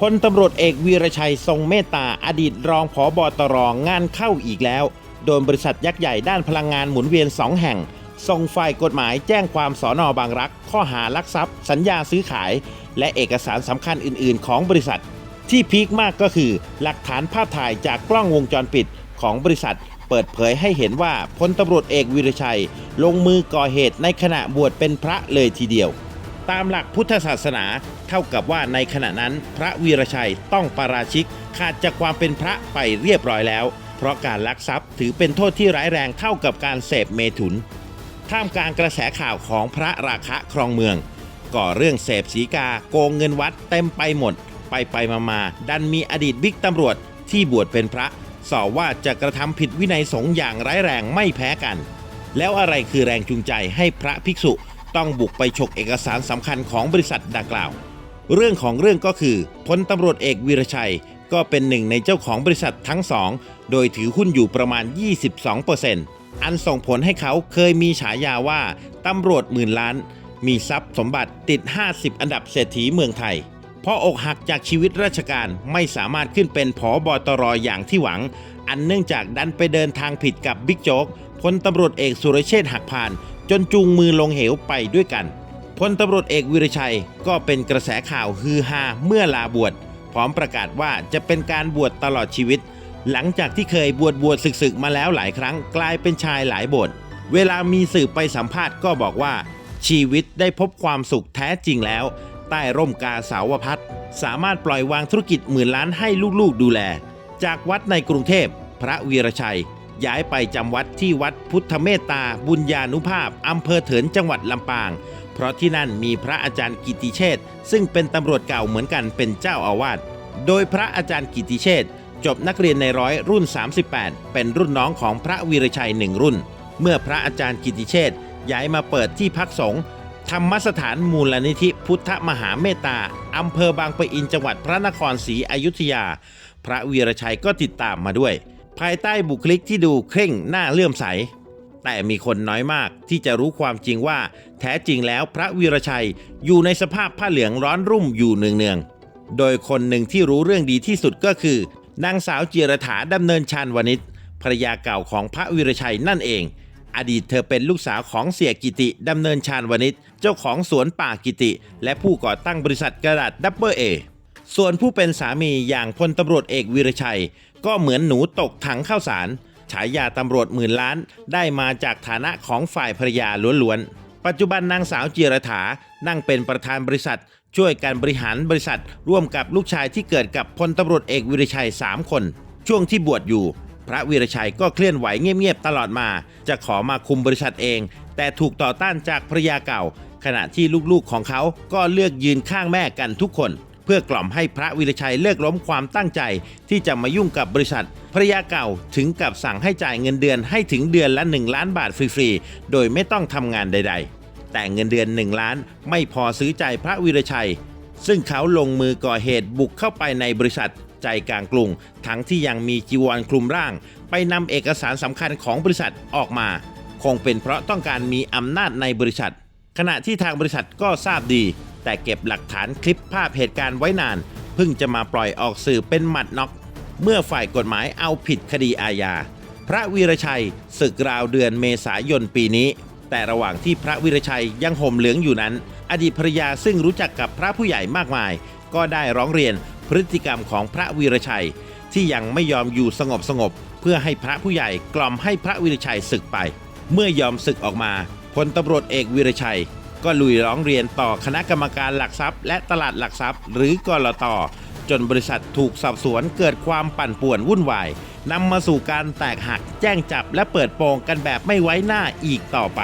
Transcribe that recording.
พลตำรวจเอกวีรชัยทรงเมตตาอดีตรองผอบอตรองงานเข้าอีกแล้ว โดนบริษัทยักษ์ใหญ่ด้านพลังงานหมุนเวียน 2 แห่ง ส่งฝ่ายกฎหมายแจ้งความสอนอบางรัก ข้อหาลักทรัพย์ สัญญาซื้อขาย และเอกสารสำคัญอื่น ๆ ของบริษัท ที่พีคมากก็คือ หลักฐานภาพถ่ายจากกล้องวงจรปิดของบริษัท เปิดเผยให้เห็นว่าพลตำรวจเอกวีรชัย ลงมือก่อเหตุในขณะบวชเป็นพระเลยทีเดียว ตามหลักพุทธศาสนาเท่ากับว่าในขณะนั้นพระวีรชัยต้องปาราชิกขาดจากความเป็นพระไปเรียบร้อยแล้ว เพราะการลักทรัพย์ถือเป็นโทษที่ร้ายแรงเท่ากับการเสพเมถุน ท่ามกลางกระแสข่าวของพระราคะครองเมือง ก่อเรื่องเสพสีกาโกงเงินวัดเต็มไปหมด ไปไปมามาดันมีอดีตบิ๊กตำรวจที่บวชเป็นพระสอว่าจะกระทำผิดวินัยสงฆ์อย่างร้ายแรงไม่แพ้กัน แล้วอะไรคือแรงจูงใจให้พระภิกษุ ต้องบุกไปฉกเอกสารสำคัญของบริษัทดังกล่าว เรื่องของเรื่องก็คือพลตำรวจเอกวีรชัยก็เป็นหนึ่งในเจ้าของบริษัททั้งสอง โดยถือหุ้นอยู่ประมาณ 22%อันส่งผลให้เขาเคยมีฉายาว่าตำรวจหมื่นล้าน มีทรัพย์สมบัติติด 50 อันดับเศรษฐีเมืองไทยเพราะอกหักจากชีวิตราชการไม่สามารถขึ้นเป็นผอบอตรอย่างที่หวัง อันเนื่องจากดันไปเดินทางผิดกับบิ๊กโจ๊กพลตำรวจเอกสุรเชษฐ์หักพาน จนจูงมือลงเหวไปด้วยกันพลตำรวจเอกวิรชัยก็เป็นกระแสข่าวฮือฮาเมื่อลาบวช พร้อมประกาศว่าจะเป็นการบวชตลอดชีวิต หลังจากที่เคยบวชบวชศึกๆ มาแล้วหลายครั้งกลายเป็นชายหลายบท เวลามีสื่อไปสัมภาษณ์ก็บอกว่า ชีวิตได้พบความสุขแท้จริงแล้ว ใต้ร่มกาสาวพัฒน์สามารถปล่อยวางธุรกิจหมื่นล้านให้ลูกๆดูแล จากวัดในกรุงเทพ พระวีรชัย ย้ายไปจำวัดที่วัดพุทธเมตตาบุญญานุภาพอำเภอเถินจังหวัดลำปาง เพราะที่นั่นมีพระอาจารย์กิติเชษซึ่งเป็นตำรวจเก่าเหมือนกันเป็นเจ้าอาวาสโดยพระอาจารย์กิติเชษจบนักเรียนในร้อยรุ่น 38 เป็นรุ่นน้องของพระวีรชัยหนึ่งรุ่น เมื่อพระอาจารย์กิติเชษย้ายมาเปิดที่พักสงฆ์ธรรมสถานมูลนิธิพุทธมหาเมตตาอำเภอบางปะอินจังหวัดพระนครศรีอยุธยา พระวีรชัยก็ติดตามมาด้วย ภายใต้บุคลิกที่ดูเคร่งหน้าเลื่อมใส แต่มีคนน้อยมากที่จะรู้ความจริงว่า แท้จริงแล้วพระวีรชัยอยู่ในสภาพผ้าเหลืองร้อนรุ่มอยู่เนืองๆ โดยคนหนึ่งที่รู้เรื่องดีที่สุดก็คือนางสาวจิรถาดำเนินชาญวณิชภรยาเก่าของพระวีรชัยนั่นเอง อดีตเธอเป็นลูกสาวของเสียกิติดำเนินชาญวณิชเจ้าของสวนป่ากิติ และผู้ก่อตั้งบริษัทกระดาษดับเบิลเอส่วนผู้เป็นสามีอย่างพลตำรวจเอกวีรชัย ก็เหมือนหนูตกถังข้าวสาร ฉายาตำรวจหมื่นล้าน ได้มาจากฐานะของฝ่ายภรรยาล้วนๆ ปัจจุบันนางสาวจิรถานั่งเป็นประธานบริษัท ช่วยการบริหารบริษัท ร่วมกับลูกชายที่เกิดกับพลตำรวจเอกวีรชัย 3 คน ช่วงที่บวชอยู่ พระวีรชัยก็เคลื่อนไหวเงียบๆตลอดมา จะขอมาคุมบริษัทเอง แต่ถูกต่อต้านจากภรรยาเก่า ขณะที่ลูกๆของเขาก็เลือกยืนข้างแม่กันทุกคน เพื่อกล่อมให้พระวีรชัยเลิกล้มความตั้งใจ ที่จะมายุ่งกับบริษัทภรยาเก่าถึงกับสั่งให้จ่ายเงินเดือนให้ถึงเดือนละ 1 ล้านบาทฟรีๆ โดยไม่ต้องทำงานใด ๆ แต่เงินเดือน 1 ล้านไม่พอซื้อใจพระวีรชัย ซึ่งเขาลงมือก่อเหตุบุกเข้าไปในบริษัทใจกลางกรุง ทั้งที่ยังมีจีวรคลุมร่าง ไปนำเอกสารสำคัญของบริษัทออกมา คงเป็นเพราะต้องการมีอำนาจในบริษัท ขณะที่ทางบริษัทก็ทราบดี แต่เก็บหลักฐานคลิปภาพเหตุการณ์ไว้นาน เพิ่งจะมาปล่อยออกสื่อเป็นหมัดน็อก เมื่อฝ่ายกฎหมายเอาผิดคดีอาญา พระวีรชัยศึกราวเดือนเมษายนปีนี้ แต่ระหว่างที่พระวีรชัยยังห่มเหลืองอยู่นั้น อดีตภรรยาซึ่งรู้จักกับพระผู้ใหญ่มากมาย ก็ได้ร้องเรียนพฤติกรรมของพระวีรชัย ที่ยังไม่ยอมอยู่สงบสงบ เพื่อให้พระผู้ใหญ่กล่อมให้พระวีรชัยศึกไป เมื่อยอมศึกออกมาพลตำรวจเอกวีรชัย ก็ลุยร้องเรียนต่อคณะกรรมการหลักทรัพย์ และตลาดหลักทรัพย์ หรือกลตจนบริษัทถูกสอบสวนเกิดความปั่นป่วนวุ่นวายนำมาสู่การแตกหักแจ้งจับและเปิดโปงกันแบบไม่ไว้หน้าอีกต่อไป